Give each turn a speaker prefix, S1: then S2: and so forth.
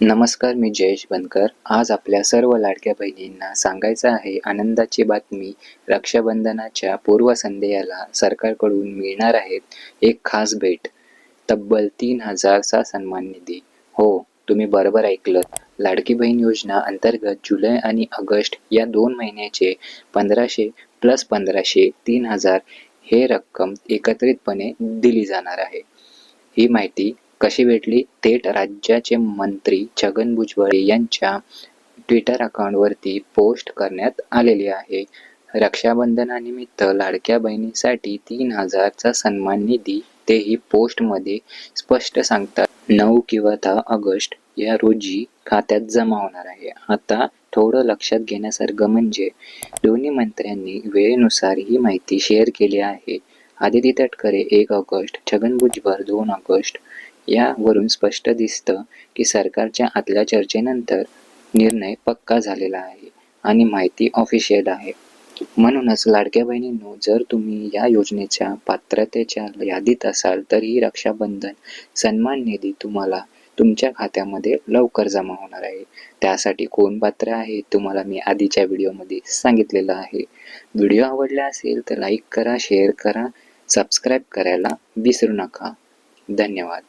S1: नमस्कार मी जयेश बनकर. आज आपल्या सर्व लाडक्या बहिणींना सांगायचं आहे आनंदाची बातमी रक्षाबंधनाच्या पूर्वसंध्येला सरकारकडून मिळणार आहेत एक खास भेट. तब्बल तीन हजारचा सन्मान निधी. हो तुम्ही बरोबर ऐकलं. लाडकी बहीण योजना अंतर्गत जुलै आणि ऑगस्ट या दोन महिन्याचे पंधराशे प्लस पंधराशे तीन हजार हे रक्कम एकत्रितपणे दिली जाणार आहे. ही माहिती कशी भेटली? थेट राज्याचे मंत्री छगन भुजबळ यांच्या ट्विटर अकाउंटवरती पोस्ट करण्यात आलेली आहे. रक्षाबंधनानिमित्त लाडक्या बहिणीसाठी तीन हजारचा सन्मान निधी तेही पोस्टमध्ये स्पष्ट सांगतात. नऊ किंवा दहा ऑगस्ट या रोजी खात्यात जमा होणार आहे. आता थोडं लक्षात घेण्यासारखं म्हणजे दोन्ही मंत्र्यांनी वेळेनुसार ही माहिती शेअर केली आहे. आदिती तटकरे एक ऑगस्ट छगन भुजबळ दोन ऑगस्ट यावरून स्पष्ट दिसतं की सरकारच्या आतल्या चर्चेनंतर निर्णय पक्का झालेला आहे आणि माहिती ऑफिशियल आहे. म्हणूनच लाडक्या बहिणींनो जर तुम्ही या योजनेच्या पात्रतेच्या यादीत असाल तर ही रक्षाबंधन सन्मान निधी तुम्हाला तुमच्या खात्यामध्ये लवकर जमा होणार आहे. त्यासाठी कोण पात्र आहे तुम्हाला मी आधीच्या व्हिडिओमध्ये सांगितलेलं आहे. व्हिडिओ आवडला असेल तर लाईक करा शेअर करा सबस्क्राईब करायला विसरू नका. धन्यवाद.